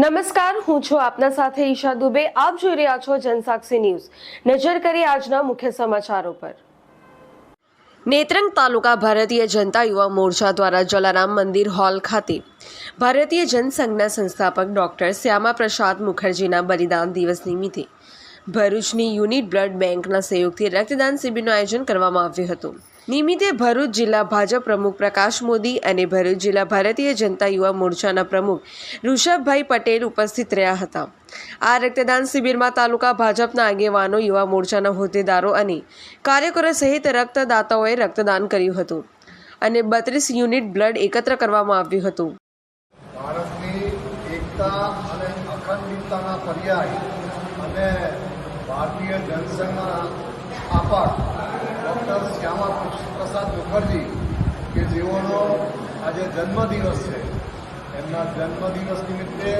નમસ્કાર, હું છું આપના સાથે ઈશા દુબે. આપ જોઈ રહ્યા છો જનસાક્ષી ન્યૂઝ. નજર કરી આજના મુખ્ય સમાચારો પર. નેત્રંગ તાલુકા ભારતીય જનતા યુવા મોરચા દ્વારા જલારામ મંદિર હોલ ખાતે ભારતીય જનસંઘના સંસ્થાપક ડોક્ટર શ્યામા પ્રસાદ મુખર્જીના બલિદાન દિવસ નિમિત્તે ભરૂચની યુનિટ બ્લડ બેંકના સહયોગથી રક્તદાન શિબિરનું આયોજન કરવામાં આવ્યું હતું. નિમિત્તે ભરૂચ જિલ્લા ભાજપ પ્રમુખ પ્રકાશ મોદી અને ભરૂચ જિલ્લા ભારતીય જનતા યુવા મોરચાના પ્રમુખ ઋષભભાઈ પટેલ ઉપસ્થિત રહ્યા હતા. આ રક્તદાન શિબિરમાં તાલુકા ભાજપના આગેવાનો, યુવા મોરચાના હોદ્દેદારો અને કાર્યકરો સહિત રક્તદાતાઓએ રક્તદાન કર્યું હતું અને બત્રીસ યુનિટ બ્લડ એકત્ર કરવામાં આવ્યું હતું. ભારતીય જનસંઘના સ્થાપક ડૉક્ટર શ્યામા પ્રસાદ મુખર્જી, કે જેઓનો આજે જન્મદિવસ છે. એમના જન્મદિવસ નિમિત્તે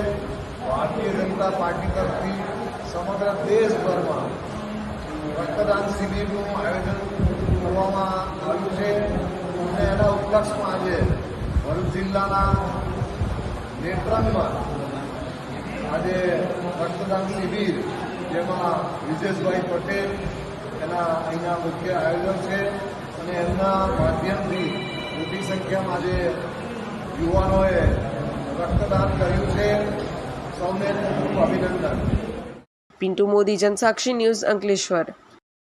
ભારતીય જનતા પાર્ટી તરફથી સમગ્ર દેશભરમાં રક્તદાન શિબિરનું આયોજન કરવામાં આવ્યું છે અને એના ઉપલક્ષમાં આજે ભરૂચ જિલ્લાના નેત્રંગમાં આજે રક્તદાન શિબિર, જેમાં વિજેશભાઈ પટેલ એના અહીંના મુખ્ય આયોજન છે અને એમના માધ્યમથી મોટી સંખ્યામાં આજે યુવાનોએ રક્તદાન કર્યું છે. સૌને ખૂબ અભિનંદન. પિન્ટુ મોદી, જનસાક્ષી ન્યૂઝ અંકલેશ્વર.